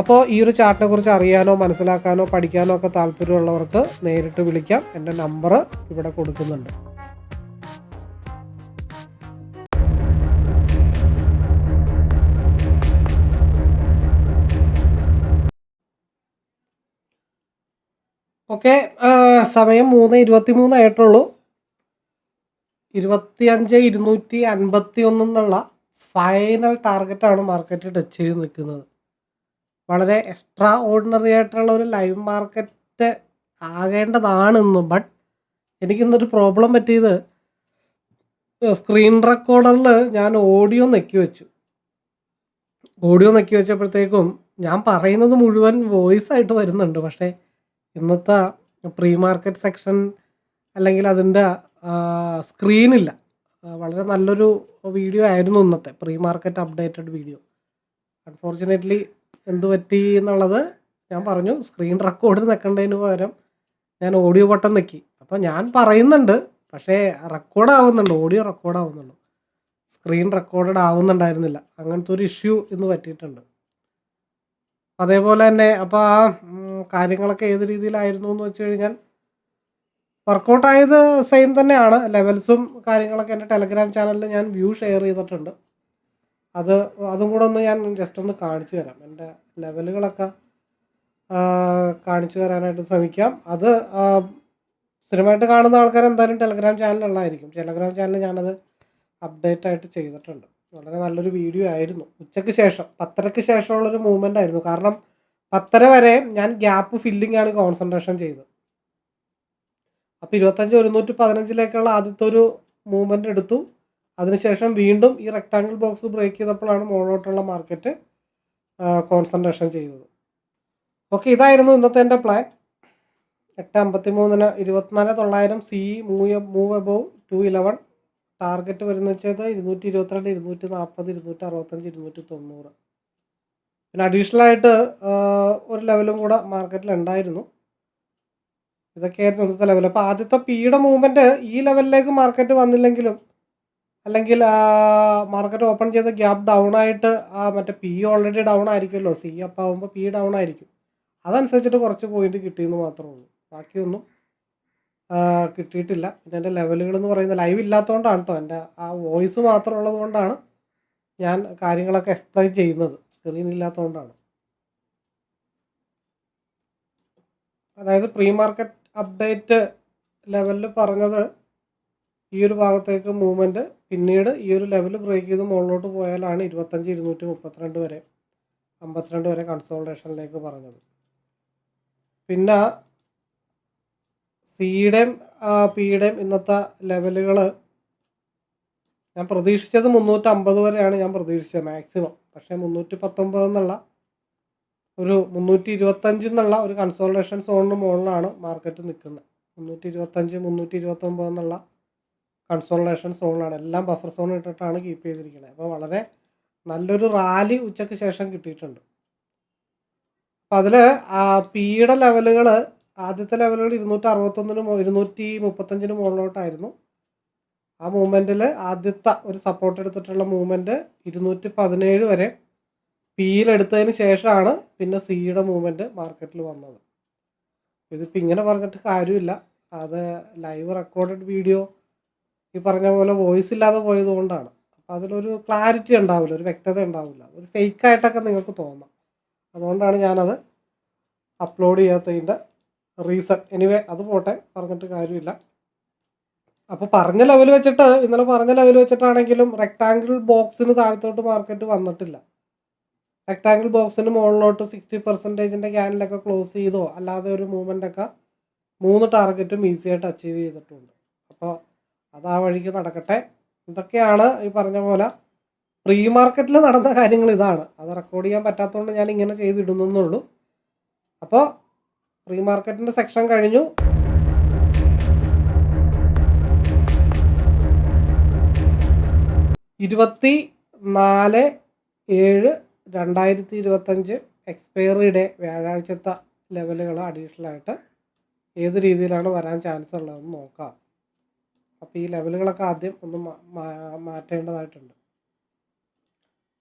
അപ്പോൾ ഈ ഒരു ചാർട്ടിനെ കുറിച്ച് അറിയാനോ മനസ്സിലാക്കാനോ പഠിക്കാനോ ഒക്കെ താല്പര്യമുള്ളവർക്ക് നേരിട്ട് വിളിക്കാം. എന്റെ നമ്പർ ഇവിടെ കൊടുക്കുന്നുണ്ട്. ഓക്കെ സമയം മൂന്ന് ഇരുപത്തി മൂന്ന് ആയിട്ടുള്ളൂ. ഇരുപത്തിയഞ്ച് ഇരുന്നൂറ്റി അൻപത്തി ഒന്നെന്നുള്ള ഫൈനൽ ടാർഗറ്റാണ് മാർക്കറ്റ് ടച്ച് ചെയ്ത് നിൽക്കുന്നത്. വളരെ എക്സ്ട്രാ ഓർഡിനറി ആയിട്ടുള്ള ഒരു ലൈവ് മാർക്കറ്റ് ആകേണ്ടതാണെന്ന്. ബട്ട് എനിക്കിന്നൊരു പ്രോബ്ലം പറ്റിയത് സ്ക്രീൻ റെക്കോർഡറിൽ ഞാൻ ഓഡിയോ നെക്കി വെച്ചു. ഓഡിയോ നെക്കി വെച്ചപ്പോഴത്തേക്കും ഞാൻ പറയുന്നത് മുഴുവൻ വോയിസ് ആയിട്ട് വരുന്നുണ്ട്. പക്ഷേ ഇന്നത്തെ പ്രീ മാർക്കറ്റ് സെക്ഷൻ അല്ലെങ്കിൽ അതിന്റെ സ്ക്രീനില്ല വളരെ നല്ലൊരു വീഡിയോ ആയിരുന്നു ഇന്നത്തെ pre market updated video unfortunately എന്ത് പറ്റി എന്നുള്ളത് ഞാൻ പറഞ്ഞു സ്ക്രീൻ റെക്കോർഡ് നിൽക്കേണ്ടതിന് പകരം ഞാൻ ഓഡിയോ ബട്ടൺ നിൽക്കി അപ്പോൾ ഞാൻ പറയുന്നുണ്ട് പക്ഷേ റെക്കോർഡ് ആവുന്നുണ്ട് ഓഡിയോ റെക്കോർഡ് ആവുന്നുള്ളൂ സ്ക്രീൻ റെക്കോർഡഡ് ആവുന്നുണ്ടായിരുന്നില്ല. അങ്ങനത്തെ ഒരു ഇഷ്യൂ ഇന്ന് പറ്റിയിട്ടുണ്ട്. അതേപോലെ തന്നെ അപ്പോൾ ആ കാര്യങ്ങളൊക്കെ ഏത് രീതിയിലായിരുന്നു എന്ന് വെച്ച് കഴിഞ്ഞാൽ വർക്കൗട്ടായത് സെയിം തന്നെയാണ്. ലെവൽസും കാര്യങ്ങളൊക്കെ എന്റെ ടെലഗ്രാം ചാനലിൽ ഞാൻ വ്യൂ ഷെയർ ചെയ്തിട്ടുണ്ട്. അത് അതും കൂടെ ഒന്ന് ഞാൻ ജസ്റ്റ് ഒന്ന് കാണിച്ചു തരാം. എന്റെ ലെവലുകളൊക്കെ കാണിച്ചു തരാനായിട്ട് ശ്രമിക്കാം. അത് സ്ഥിരമായിട്ട് കാണുന്ന ആൾക്കാർ എന്തായാലും ടെലഗ്രാം ചാനലുള്ളതായിരിക്കും ടെലഗ്രാം ചാനൽ ഞാനത് അപ്ഡേറ്റ് ആയിട്ട് ചെയ്തിട്ടുണ്ട്. വളരെ നല്ലൊരു വീഡിയോ ആയിരുന്നു. ഉച്ചയ്ക്ക് ശേഷം പത്തരയ്ക്ക് ശേഷമുള്ളൊരു മൂവ്മെന്റ് ആയിരുന്നു. കാരണം പത്തര വരെ ഞാൻ ഗ്യാപ്പ് ഫില്ലിംഗ് ആണ് കോൺസെൻട്രേഷൻ ചെയ്തത്. അപ്പോൾ ഇരുപത്തഞ്ച് ഒരുന്നൂറ്റി പതിനഞ്ചിലേക്കുള്ള ആദ്യത്തെ ഒരു മൂവ്മെന്റ് എടുത്തു. അതിനുശേഷം വീണ്ടും ഈ റെക്റ്റാങ്കിൾ ബോക്സ് ബ്രേക്ക് ചെയ്തപ്പോഴാണ് മുകളിലോട്ടുള്ള മാർക്കറ്റ് കോൺസെൻട്രേഷൻ ചെയ്തത്. ഓക്കെ ഇതായിരുന്നു ഇന്നത്തെ എന്റെ പ്ലാൻ എട്ട് അമ്പത്തി മൂന്നിന് ഇരുപത്തിനാല് തൊള്ളായിരം C move move above to eleven target വരുന്ന വെച്ചത് ഇരുന്നൂറ്റി ഇരുപത്തിരണ്ട് ഇരുന്നൂറ്റി നാൽപ്പത് ഇരുന്നൂറ്റി അറുപത്തഞ്ച് ഇരുന്നൂറ്റി തൊണ്ണൂറ് പിന്നെ അഡീഷണൽ ആയിട്ട് ഒരു ലെവലും കൂടെ മാർക്കറ്റിൽ ഉണ്ടായിരുന്നു. ഇതൊക്കെയായിരുന്നു ഇന്നത്തെ ലെവൽ അപ്പോൾ ആദ്യത്തെ പിയുടെ മൂവ്മെന്റ് ഈ ലെവലിലേക്ക് മാർക്കറ്റ് വന്നില്ലെങ്കിലും അല്ലെങ്കിൽ മാർക്കറ്റ് ഓപ്പൺ ചെയ്ത ഗ്യാപ്പ് ഡൗൺ ആയിട്ട് ആ മറ്റേ പി ഓൾറെഡി ഡൗൺ ആയിരിക്കുമല്ലോ. സി അപ്പ് ആകുമ്പോൾ പി ഡൗൺ ആയിരിക്കും. അതനുസരിച്ചിട്ട് കുറച്ച് പോയിന്റ് കിട്ടിയെന്ന് മാത്രമേ ഉള്ളൂ. ബാക്കിയൊന്നും കിട്ടിയിട്ടില്ല. പിന്നെ എന്റെ ലെവലുകൾ എന്ന് പറയുന്നത് ലൈവ് ഇല്ലാത്തതുകൊണ്ടാണ് കേട്ടോ എന്റെ ആ വോയിസ് മാത്രം ഉള്ളതുകൊണ്ടാണ് ഞാൻ കാര്യങ്ങളൊക്കെ എക്സ്പ്ലെയിൻ ചെയ്യുന്നത്. സ്ക്രീൻ ഇല്ലാത്തതുകൊണ്ടാണ്. അതായത് പ്രീ മാർക്കറ്റ് അപ്ഡേറ്റ് ലെവലിൽ പറഞ്ഞത് ഈ ഒരു ഭാഗത്തേക്ക് മൂവ്മെന്റ് പിന്നീട് ഈ ഒരു ലെവൽ ബ്രേക്ക് ചെയ്ത് മുകളിലോട്ട് പോയാലാണ് ഇരുപത്തഞ്ച് ഇരുന്നൂറ്റി മുപ്പത്തിരണ്ട് വരെ അമ്പത്തിരണ്ട് വരെ കൺസോൾട്ടേഷനിലേക്ക് പറഞ്ഞത്. പിന്നെ സിയുടെയും പിയുടെയും ഇന്നത്തെ ലെവലുകൾ ഞാൻ പ്രതീക്ഷിച്ചത് മുന്നൂറ്റമ്പത് വരെയാണ് ഞാൻ പ്രതീക്ഷിച്ചത് മാക്സിമം പക്ഷേ മുന്നൂറ്റി പത്തൊമ്പത് എന്നുള്ള ഒരു മുന്നൂറ്റി ഇരുപത്തഞ്ച് എന്നുള്ള ഒരു കൺസോൾട്ടേഷൻ സോണിന് മുകളിലാണ് മാർക്കറ്റ് നിൽക്കുന്നത്. മുന്നൂറ്റി ഇരുപത്തഞ്ച് മുന്നൂറ്റി ഇരുപത്തൊമ്പത് എന്നുള്ള കൺസോൾട്ടേഷൻ സോണാണ് എല്ലാം ബഫർ സോൺ ഇട്ടിട്ടാണ് കീപ്പ് ചെയ്തിരിക്കുന്നത് അപ്പോൾ വളരെ നല്ലൊരു റാലി ഉച്ചയ്ക്ക് ശേഷം കിട്ടിയിട്ടുണ്ട്. അപ്പോൾ അതിൽ പിയുടെ ലെവലുകൾ ആദ്യത്തെ ലെവലുകൾ ഇരുന്നൂറ്റി അറുപത്തൊന്നിന് ഇരുന്നൂറ്റി മുപ്പത്തഞ്ചിന് മുകളിലോട്ടായിരുന്നു. ആ മൂവ്മെന്റിൽ ആദ്യത്തെ ഒരു സപ്പോർട്ട് എടുത്തിട്ടുള്ള മൂവ്മെന്റ് ഇരുന്നൂറ്റി പതിനേഴ് വരെ പിയിലെടുത്തതിന് ശേഷമാണ് പിന്നെ സിയുടെ മൂവ്മെന്റ് മാർക്കറ്റിൽ വന്നത്. ഇതിപ്പോൾ ഇങ്ങനെ പറഞ്ഞിട്ട് കാര്യമില്ല. അത് ലൈവ് റെക്കോർഡഡ് വീഡിയോ ഈ പറഞ്ഞ പോലെ വോയിസ് ഇല്ലാതെ പോയത് കൊണ്ടാണ്. അപ്പോൾ അതിലൊരു ക്ലാരിറ്റി ഉണ്ടാവില്ല ഒരു വ്യക്തത ഉണ്ടാവില്ല. ഒരു ഫേക്കായിട്ടൊക്കെ നിങ്ങൾക്ക് തോന്നാം. അതുകൊണ്ടാണ് ഞാനത് അപ്ലോഡ് ചെയ്യാത്തതിന്റെ റീസൺ എനിവേ അത് പോട്ടെ പറഞ്ഞിട്ട് കാര്യമില്ല. അപ്പോൾ പറഞ്ഞ ലെവൽ വെച്ചിട്ട് ഇന്നലെ പറഞ്ഞ ലെവൽ വെച്ചിട്ടാണെങ്കിലും റെക്ടാങ്കിൾ ബോക്സിന് താഴത്തോട്ട് മാർക്കറ്റ് വന്നിട്ടില്ല. റെക്ടാങ്കിൾ ബോക്സിന് മുകളിലോട്ട് സിക്സ്റ്റി പെർസെന്റേജിന്റെ ക്യാനിലൊക്കെ ക്ലോസ് ചെയ്തോ അല്ലാതെ ഒരു മൂവ്മെന്റ് ഒക്കെ മൂന്ന് ടാർഗറ്റും ഈസി ആയിട്ട് അച്ചീവ് ചെയ്തിട്ടുണ്ട്. അപ്പോൾ അത് ആ വഴിക്ക് നടക്കട്ടെ. ഇതൊക്കെയാണ് ഈ പറഞ്ഞ പോലെ പ്രീ മാർക്കറ്റിൽ നടന്ന കാര്യങ്ങൾ ഇതാണ്. അത് റെക്കോർഡ് ചെയ്യാൻ പറ്റാത്തതുകൊണ്ട് ഞാൻ ഇങ്ങനെ ചെയ്തിടുന്നുള്ളൂ അപ്പോൾ പ്രീ മാർക്കറ്റിന്റെ സെക്ഷൻ കഴിഞ്ഞു. ഇരുപത്തി നാല് ഏഴ് രണ്ടായിരത്തി ഇരുപത്തഞ്ച് എക്സ്പയറി ഡേ വ്യാഴാഴ്ചത്തെ ലെവലുകൾ അഡീഷണൽ ആയിട്ട് ഏത് രീതിയിലാണ് വരാൻ ചാൻസ് ഉള്ളതെന്ന് നോക്കാം. അപ്പോൾ ഈ ലെവലുകളൊക്കെ ആദ്യം ഒന്ന് മാറ്റേണ്ടതായിട്ടുണ്ട്.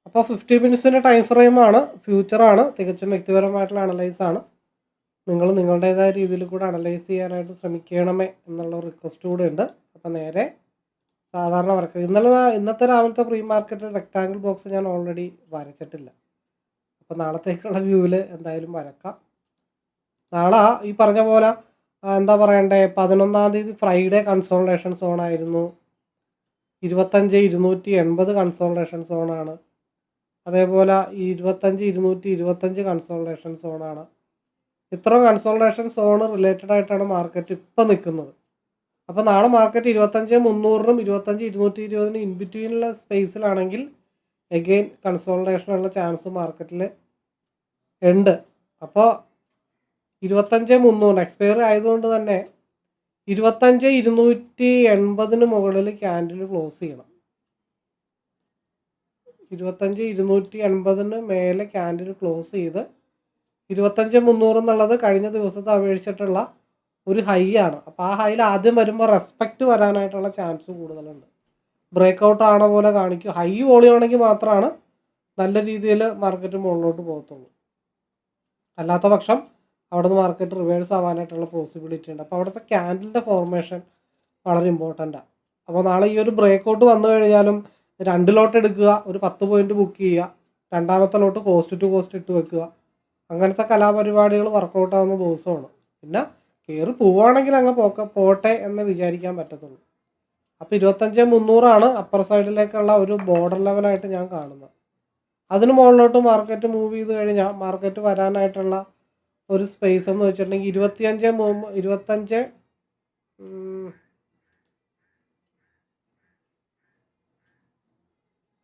അപ്പോൾ ഫിഫ്റ്റി മിനിറ്റ്സിന്റെ ടൈം ഫ്രെയിമാണ് ഫ്യൂച്ചറാണ് തികച്ചും വ്യക്തിപരമായിട്ടുള്ള അനലൈസ് ആണ്. നിങ്ങൾ നിങ്ങളുടേതായ രീതിയിൽ കൂടെ അനലൈസ് ചെയ്യാനായിട്ട് ശ്രമിക്കണമേ എന്നുള്ള റിക്വസ്റ്റ് കൂടെ ഉണ്ട്. അപ്പോൾ നേരെ സാധാരണ വർക്ക് ഇന്നലെ ഇന്നത്തെ രാവിലത്തെ പ്രീ മാർക്കറ്റിൽ റെക്റ്റാങ്കിൾ ബോക്സ് ഞാൻ ഓൾറെഡി വരച്ചിട്ടില്ല. അപ്പോൾ നാളത്തേക്കുള്ള വ്യൂവിൽ എന്തായാലും വരക്കാം. നാളെ ഈ പറഞ്ഞ പോലെ എന്താ പറയണ്ടേ? പതിനൊന്നാം തീയതി ഫ്രൈഡേ കൺസോൾട്ടേഷൻ സോണായിരുന്നു ഇരുപത്തഞ്ച് ഇരുന്നൂറ്റി എൺപത് കൺസോൾട്ടേഷൻ സോണാണ് അതേപോലെ ഇരുപത്തഞ്ച് ഇരുന്നൂറ്റി ഇരുപത്തഞ്ച് കൺസോൾട്ടേഷൻ സോണാണ് ഇത്രയും കൺസോൾട്ടേഷൻ സോണ് റിലേറ്റഡ് ആയിട്ടാണ് മാർക്കറ്റ് ഇപ്പം നിൽക്കുന്നത്. അപ്പോൾ നാളെ മാർക്കറ്റ് ഇരുപത്തഞ്ച് മുന്നൂറിനും ഇരുപത്തഞ്ച് ഇരുന്നൂറ്റി ഇരുപതിനും ഇൻ ബിറ്റ്വീനുള്ള സ്പേസിലാണെങ്കിൽ എഗെയിൻ കൺസോൾട്ടേഷനുള്ള ചാൻസ് മാർക്കറ്റിൽ ഉണ്ട്. അപ്പോൾ ഇരുപത്തഞ്ച് മുന്നൂറ്. എക്സ്പയറി ആയതുകൊണ്ട് തന്നെ ഇരുപത്തഞ്ച് ഇരുന്നൂറ്റി എൺപതിന് മുകളിൽ ക്യാൻഡിൽ ക്ലോസ് ചെയ്യണം. ഇരുപത്തഞ്ച് ഇരുന്നൂറ്റി എൺപതിന് മേലെ ക്യാൻഡിൽ ക്ലോസ് ചെയ്ത് ഇരുപത്തഞ്ച് മുന്നൂറ് എന്നുള്ളത് കഴിഞ്ഞ ദിവസത്തെ അപേക്ഷിച്ചിട്ടുള്ള ഒരു ഹൈ ആണ്. അപ്പോൾ ആ ഹൈയിൽ ആദ്യം വരുമ്പോൾ റെസ്പെക്റ്റ് വരാനായിട്ടുള്ള ചാൻസ് കൂടുതലുണ്ട്. ബ്രേക്ക് ഔട്ട് ആണ പോലെ കാണിക്കും. ഹൈ വോളിയാണെങ്കിൽ മാത്രമാണ് നല്ല രീതിയിൽ മാർക്കറ്റ് മുകളിലോട്ട് പോകത്തുള്ളൂ. അല്ലാത്ത പക്ഷം അവിടെ നിന്ന് മാർക്കറ്റ് റിവേഴ്സ് ആവാനായിട്ടുള്ള പോസിബിലിറ്റി ഉണ്ട്. അപ്പോൾ അവിടുത്തെ ക്യാൻഡിലിന്റെ ഫോർമേഷൻ വളരെ ഇമ്പോർട്ടന്റാണ് അപ്പോൾ നാളെ ഈ ഒരു ബ്രേക്ക് ഔട്ട് വന്നു കഴിഞ്ഞാലും രണ്ട് ലോട്ട് എടുക്കുക ഒരു പത്ത് പോയിന്റ് ബുക്ക് ചെയ്യുക രണ്ടാമത്തെ ലോട്ട് കോസ്റ്റ് ടു കോസ്റ്റ് ഇട്ട് വെക്കുക. അങ്ങനത്തെ കലാപരിപാടികൾ വർക്കൗട്ട് ആവുന്ന ദിവസമാണ്. പിന്നെ കയറി പോവുകയാണെങ്കിൽ അങ്ങ് പോക്ക പോട്ടെ എന്ന് വിചാരിക്കാൻ പറ്റത്തുള്ളൂ. അപ്പോൾ ഇരുപത്തഞ്ച് മുന്നൂറാണ് അപ്പർ സൈഡിലേക്കുള്ള ഒരു ബോർഡർ ലെവലായിട്ട് ഞാൻ കാണുന്നത്. അതിന് മുകളിലോട്ട് മാർക്കറ്റ് മൂവ് ചെയ്ത് കഴിഞ്ഞാൽ മാർക്കറ്റ് വരാനായിട്ടുള്ള ഒരു സ്പേസ് എന്ന് വെച്ചിട്ടുണ്ടെങ്കിൽ ഇരുപത്തിയഞ്ച് ഇരുപത്തഞ്ച്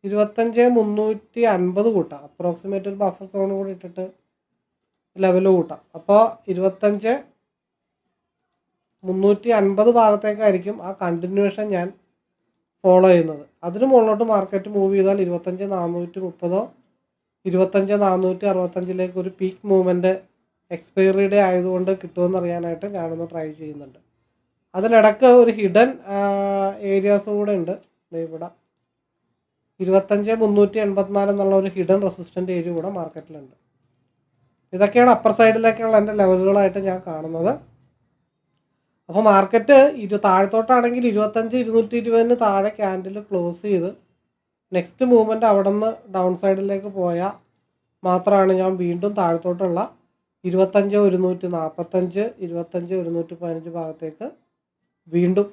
ഇരുപത്തഞ്ച് മുന്നൂറ്റി അൻപത് കൂട്ടാം. അപ്രോക്സിമേറ്റ് ഒരു ബഫർ സോൺ കൂടി ഇട്ടിട്ട് ലെവൽ കൂട്ടാം. അപ്പോൾ ഇരുപത്തഞ്ച് മുന്നൂറ്റി അൻപത് ഭാഗത്തേക്കായിരിക്കും ആ കണ്ടിന്യൂഷൻ ഞാൻ ഫോളോ ചെയ്യുന്നത്. അതിന് മുകളിലോട്ട് മാർക്കറ്റ് മൂവ് ചെയ്താൽ ഇരുപത്തഞ്ച് നാനൂറ്റി മുപ്പതോ ഇരുപത്തഞ്ച് നാനൂറ്റി അറുപത്തഞ്ചിലേക്ക് ഒരു പീക്ക് മൂവ്മെന്റ് എക്സ്പയറി ഡേ ആയതുകൊണ്ട് കിട്ടുമെന്ന് അറിയാനായിട്ട് ഞാനൊന്ന് ട്രൈ ചെയ്യുന്നുണ്ട്. അതിനിടക്ക് ഒരു ഹിഡൻ ഏരിയാസ് കൂടെ ഉണ്ട്. ഇവിടെ. ഇരുപത്തഞ്ച് മുന്നൂറ്റി എൺപത്തിനാല് എന്നുള്ള ഒരു ഹിഡൻ റെസിസ്റ്റന്റ് ഏരിയ കൂടെ മാർക്കറ്റിലുണ്ട്. ഇതൊക്കെയാണ് അപ്പർ സൈഡിലേക്കുള്ള എന്റെ ലെവലുകളായിട്ട് ഞാൻ കാണുന്നത്. അപ്പോൾ മാർക്കറ്റ് ഇരു താഴത്തോട്ടാണെങ്കിൽ ഇരുപത്തഞ്ച് ഇരുന്നൂറ്റി ഇരുപതിന് താഴെ ക്യാൻഡിൽ ക്ലോസ് ചെയ്ത് നെക്സ്റ്റ് മൂവ്മെന്റ് അവിടെ നിന്ന് ഡൗൺ സൈഡിലേക്ക് പോയാൽ മാത്രമാണ് ഞാൻ വീണ്ടും താഴത്തോട്ടുള്ള ഇരുപത്തഞ്ച് ഒരുന്നൂറ്റി നാൽപ്പത്തഞ്ച് ഇരുപത്തഞ്ച് ഒരുന്നൂറ്റി പതിനഞ്ച് ഭാഗത്തേക്ക് വീണ്ടും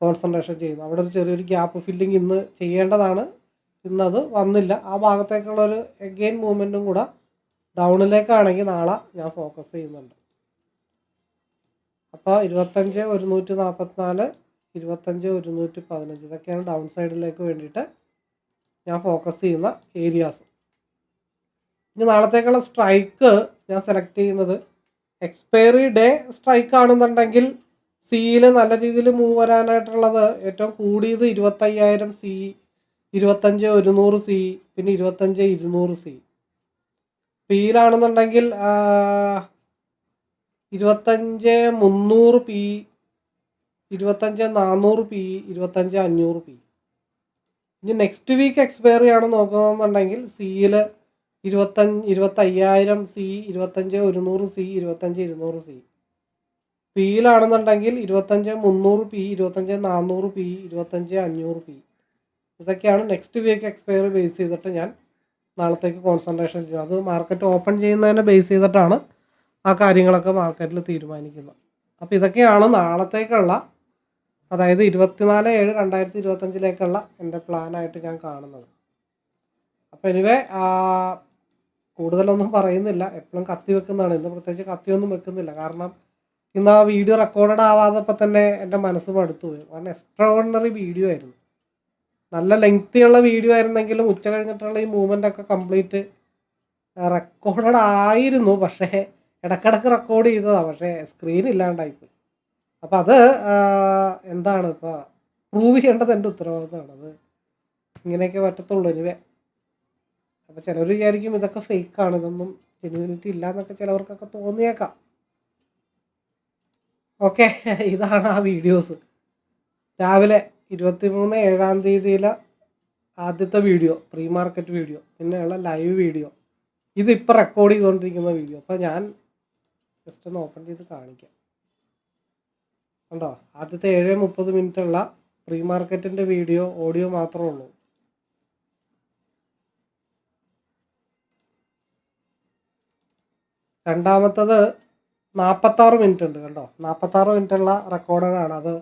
കോൺസെൻട്രേഷൻ ചെയ്യുന്നു. അവിടെ ഒരു ചെറിയൊരു ഗ്യാപ്പ് ഫില്ലിംഗ് ഇന്ന് ചെയ്യേണ്ടതാണ്. ഇന്നത് വന്നില്ല. ആ ഭാഗത്തേക്കുള്ള ഒരു എഗെയിൻ മൂവ്മെന്റും കൂടെ ഡൗണിലേക്കാണെങ്കിൽ നാളെ ഞാൻ ഫോക്കസ് ചെയ്യുന്നുണ്ട്. അപ്പോൾ ഇരുപത്തഞ്ച് ഒരുന്നൂറ്റി നാൽപ്പത്തിനാല് ഇരുപത്തഞ്ച് ഒരുന്നൂറ്റി പതിനഞ്ച് ഇതൊക്കെയാണ് ഡൗൺ സൈഡിലേക്ക് വേണ്ടിയിട്ട് ഞാൻ ഫോക്കസ് ചെയ്യുന്ന ഏരിയാസ് ഇനി നാളത്തേക്കുള്ള സ്ട്രൈക്ക് ഞാൻ സെലക്ട് ചെയ്യുന്നത് എക്സ്പയറി ഡേ സ്ട്രൈക്ക് ആണെന്നുണ്ടെങ്കിൽ സിയിൽ നല്ല രീതിയിൽ മൂവ് വരാനായിട്ടുള്ളത് ഏറ്റവും കൂടിയത് ഇരുപത്തയ്യായിരം സി ഇരുപത്തഞ്ച് ഒരുന്നൂറ് സി പിന്നെ ഇരുപത്തഞ്ച് ഇരുന്നൂറ് സി. പിയിലാണെന്നുണ്ടെങ്കിൽ ഇരുപത്തഞ്ച് മുന്നൂറ് പി ഇരുപത്തഞ്ച് നാനൂറ് പി ഇരുപത്തഞ്ച് അഞ്ഞൂറ് പി. ഇനി നെക്സ്റ്റ് വീക്ക് എക്സ്പയറി ആണ് നോക്കുന്നതെന്നുണ്ടെങ്കിൽ സിയിൽ ഇരുപത്തഞ്ച് ഇരുപത്തയ്യായിരം സി ഇരുപത്തഞ്ച് ഒരുന്നൂറ് സി ഇരുപത്തഞ്ച് ഇരുന്നൂറ് സി. പിയിലാണെന്നുണ്ടെങ്കിൽ ഇരുപത്തഞ്ച് മുന്നൂറ് പി ഇരുപത്തഞ്ച് നാനൂറ് പി ഇരുപത്തഞ്ച് അഞ്ഞൂറ് പി ഇതൊക്കെയാണ് നെക്സ്റ്റ് വീക്ക് എക്സ്പയറി ബേസ് ചെയ്തിട്ട് ഞാൻ നാളത്തേക്ക് കോൺസെൻട്രേഷൻ ചെയ്യും അത് മാർക്കറ്റ് ഓപ്പൺ ചെയ്യുന്നതിനെ ബേസ് ചെയ്തിട്ടാണ് ആ കാര്യങ്ങളൊക്കെ മാർക്കറ്റിൽ തീരുമാനിക്കുന്നത്. അപ്പോൾ ഇതൊക്കെയാണ് നാളത്തേക്കുള്ള അതായത് ഇരുപത്തിനാല് ഏഴ് രണ്ടായിരത്തി ഇരുപത്തഞ്ചിലേക്കുള്ള എന്റെ പ്ലാനായിട്ട് ഞാൻ കാണുന്നത്. അപ്പോൾ എനിവേ കൂടുതലൊന്നും പറയുന്നില്ല. എപ്പോഴും കത്തി വെക്കുന്നതാണ്. ഇന്ന് പ്രത്യേകിച്ച് കത്തിയൊന്നും വെക്കുന്നില്ല. കാരണം ഇന്ന് ആ വീഡിയോ റെക്കോർഡഡ് ആവാതപ്പോൾ തന്നെ എന്റെ മനസ്സ് മടുത്തു പോയി. കാരണം എക്സ്ട്രാ ഓർഡിനറി വീഡിയോ ആയിരുന്നു. നല്ല ലെങ്തിയുള്ള വീഡിയോ ആയിരുന്നെങ്കിലും ഉച്ച കഴിഞ്ഞിട്ടുള്ള ഈ മൂവ്മെന്റ് ഒക്കെ കംപ്ലീറ്റ് റെക്കോർഡഡ് ആയിരുന്നു. പക്ഷേ ഇടക്കിടക്ക് റെക്കോർഡ് ചെയ്തതാണ് പക്ഷേ സ്ക്രീൻ ഇല്ലാണ്ടായിപ്പോയി അപ്പം അത് എന്താണ് ഇപ്പോൾ പ്രൂവ് ചെയ്യേണ്ടത് എന്റെ ഉത്തരവാദിത്തമാണ്. അത് ഇങ്ങനെയൊക്കെ പറ്റത്തുള്ളൂ. എനിവേ അപ്പോൾ ചിലർ വിചാരിക്കും ഇതൊക്കെ ഫേക്കാണ് ഇതൊന്നും ജെന്യൂനിറ്റി ഇല്ല എന്നൊക്കെ ചിലവർക്കൊക്കെ തോന്നിയേക്കാം. ഓക്കെ ഇതാണ് ആ വീഡിയോസ് രാവിലെ ഇരുപത്തി മൂന്ന് ഏഴാം തീയതിയിലെ ആദ്യത്തെ വീഡിയോ പ്രീ മാർക്കറ്റ് വീഡിയോ പിന്നെയുള്ള ലൈവ് വീഡിയോ ഇതിപ്പോൾ റെക്കോർഡ് ചെയ്തുകൊണ്ടിരിക്കുന്ന വീഡിയോ അപ്പോൾ ഞാൻ ജസ്റ്റ് ഒന്ന് ഓപ്പൺ ചെയ്ത് കാണിക്കാം. ഉണ്ടോ ആദ്യത്തെ ഏഴ് മുപ്പത് മിനിറ്റുള്ള പ്രീ മാർക്കറ്റിന്റെ വീഡിയോ ഓഡിയോ മാത്രമേ ഉള്ളൂ. രണ്ടാമത്തത് നാൽപ്പത്താറ് മിനിറ്റ് ഉണ്ട് കണ്ടോ? നാൽപ്പത്താറ് മിനിറ്റുള്ള റെക്കോർഡറാണ്. അത്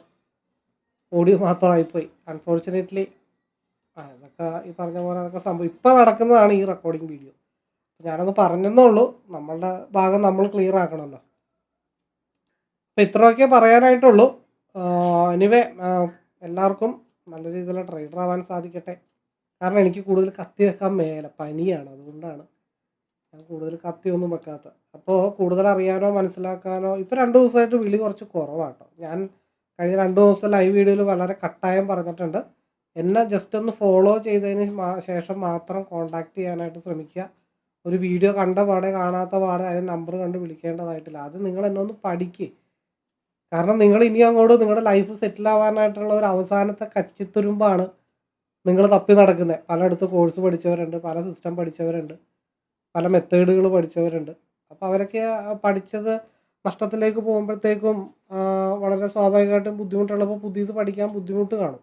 ഓഡിയോ മാത്രമായിപ്പോയി. അൺഫോർച്ചുനേറ്റ്ലി ആ ഇതൊക്കെ ഈ പറഞ്ഞ പോലെ അതൊക്കെ സംഭവം. ഇപ്പോൾ നടക്കുന്നതാണ് ഈ റെക്കോർഡിംഗ് വീഡിയോ ഞാനൊന്ന് പറഞ്ഞെന്നേ ഉള്ളൂ. നമ്മളുടെ ഭാഗം നമ്മൾ ക്ലിയർ ആക്കണമല്ലോ. അപ്പോൾ ഇത്രയൊക്കെ പറയാനായിട്ടുള്ളൂ. എനിവേ എല്ലാവർക്കും നല്ല രീതിയിലുള്ള ട്രേഡർ ആവാൻ സാധിക്കട്ടെ. കാരണം എനിക്ക് കൂടുതൽ കത്തി വെക്കാൻ മേല പനിയാണ്. അതുകൊണ്ടാണ് കൂടുതൽ കത്തിയൊന്നും വെക്കാത്ത. അപ്പോൾ കൂടുതൽ അറിയാനോ മനസ്സിലാക്കാനോ ഇപ്പോൾ രണ്ട് ദിവസമായിട്ട് വിളി കുറച്ച് കുറവാട്ടോ. ഞാൻ കഴിഞ്ഞ രണ്ട് ദിവസം ലൈവ് വീഡിയോയിൽ വളരെ കട്ടായം പറഞ്ഞിട്ടുണ്ട്. എന്നെ ജസ്റ്റ് ഒന്ന് ഫോളോ ചെയ്തതിന് ശേഷം മാത്രം കോണ്ടാക്ട് ചെയ്യാനായിട്ട് ശ്രമിക്കുക. ഒരു വീഡിയോ കണ്ട പാടെ കാണാത്ത പാടെ അതിന് നമ്പർ കണ്ട് വിളിക്കേണ്ടതായിട്ടില്ല. അത് നിങ്ങൾ എന്നെ ഒന്ന് പഠിക്കുക കാരണം നിങ്ങൾ ഇനി അങ്ങോട്ട് നിങ്ങളുടെ ലൈഫ് സെറ്റിൽ ആവാനായിട്ടുള്ള ഒരു അവസാനത്തെ കച്ചിത്തുരുമ്പാണ് നിങ്ങൾ തപ്പി നടക്കുന്നത് പലയിടത്ത് കോഴ്സ് പഠിച്ചവരുണ്ട് പല സിസ്റ്റം പഠിച്ചവരുണ്ട്. പല മെത്തേഡുകൾ പഠിച്ചവരുണ്ട്. അപ്പോൾ അവരൊക്കെ പഠിച്ചത് നഷ്ടത്തിലേക്ക് പോകുമ്പോഴത്തേക്കും വളരെ സ്വാഭാവികമായിട്ടും ബുദ്ധിമുട്ടുള്ളപ്പോൾ പുതിയത് പഠിക്കാൻ ബുദ്ധിമുട്ട് കാണും.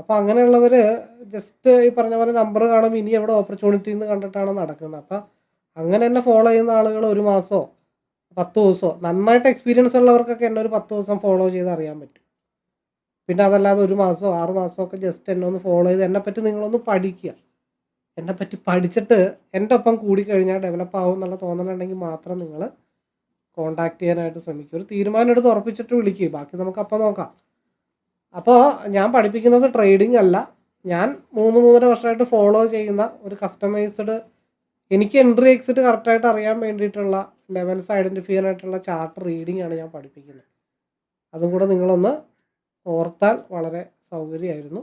അപ്പോൾ അങ്ങനെയുള്ളവർ ജസ്റ്റ് ഈ പറഞ്ഞ പോലെ നമ്പർ കാണും ഇനി എവിടെ ഓപ്പർച്യൂണിറ്റി എന്ന് കണ്ടിട്ടാണ് നടക്കുന്നത്. അപ്പോൾ അങ്ങനെ തന്നെ ഫോളോ ചെയ്യുന്ന ആളുകൾ ഒരു മാസമോ പത്ത് ദിവസമോ നന്നായിട്ട് എക്സ്പീരിയൻസ് ഉള്ളവർക്കൊക്കെ എന്നെ ഒരു പത്ത് ദിവസം ഫോളോ ചെയ്ത് അറിയാൻ പറ്റും. പിന്നെ അതല്ലാതെ ഒരു മാസമോ ആറ് മാസമോ ഒക്കെ ജസ്റ്റ് എന്നെ ഒന്ന് ഫോളോ ചെയ്ത് എന്നെപ്പറ്റി നിങ്ങളൊന്ന് പഠിക്കുക. എന്നെപ്പറ്റി പഠിച്ചിട്ട് എന്റെ ഒപ്പം കൂടിക്കഴിഞ്ഞാൽ ഡെവലപ്പ് ആവും എന്നുള്ള തോന്നലുണ്ടെങ്കിൽ മാത്രം നിങ്ങൾ കോണ്ടാക്ട് ചെയ്യാനായിട്ട് ശ്രമിക്കുക ഒരു തീരുമാനം എടുത്ത് ഉറപ്പിച്ചിട്ട് വിളിക്കുക ബാക്കി നമുക്ക് അപ്പം നോക്കാം. അപ്പോൾ ഞാൻ പഠിപ്പിക്കുന്നത് ട്രേഡിംഗ് അല്ല. ഞാൻ മൂന്ന് മൂന്നര വർഷമായിട്ട് ഫോളോ ചെയ്യുന്ന ഒരു കസ്റ്റമൈസ്ഡ് എനിക്ക് എൻട്രി എക്സിറ്റ് കറക്റ്റായിട്ട് അറിയാൻ വേണ്ടിയിട്ടുള്ള ലെവൽസ് ഐഡന്റിഫൈ ചെയ്യാനായിട്ടുള്ള ചാർട്ട് റീഡിംഗ് ആണ് ഞാൻ പഠിപ്പിക്കുന്നത്. അതും കൂടെ നിങ്ങളൊന്ന് ഓർത്താൽ വളരെ സൗകര്യമായിരുന്നു.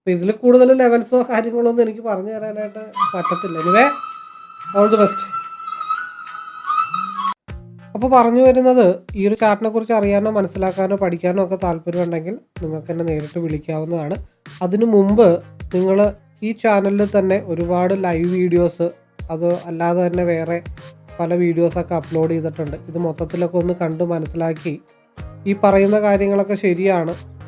അപ്പോൾ ഇതിൽ കൂടുതൽ ലെവൽസോ കാര്യങ്ങളോ ഒന്നും എനിക്ക് പറഞ്ഞു തരാനായിട്ട് പറ്റത്തില്ല. ഇനിവേ ഓൾ ദി ബെസ്റ്റ് അപ്പോൾ പറഞ്ഞു വരുന്നത് ഈ ഒരു ചാർട്ടിനെ കുറിച്ച് അറിയാനോ മനസ്സിലാക്കാനോ പഠിക്കാനോ ഒക്കെ താല്പര്യമുണ്ടെങ്കിൽ നിങ്ങൾക്ക് എന്നെ നേരിട്ട് വിളിക്കാവുന്നതാണ്. അതിനു മുമ്പ് നിങ്ങൾ ഈ ചാനലിൽ തന്നെ ഒരുപാട് ലൈവ് വീഡിയോസ് അത് അല്ലാതെ തന്നെ വേറെ പല വീഡിയോസൊക്കെ അപ്ലോഡ് ചെയ്തിട്ടുണ്ട്. ഇത് മൊത്തത്തിലൊക്കെ ഒന്ന് കണ്ട് മനസ്സിലാക്കി ഈ പറയുന്ന കാര്യങ്ങളൊക്കെ ശരിയാണ്.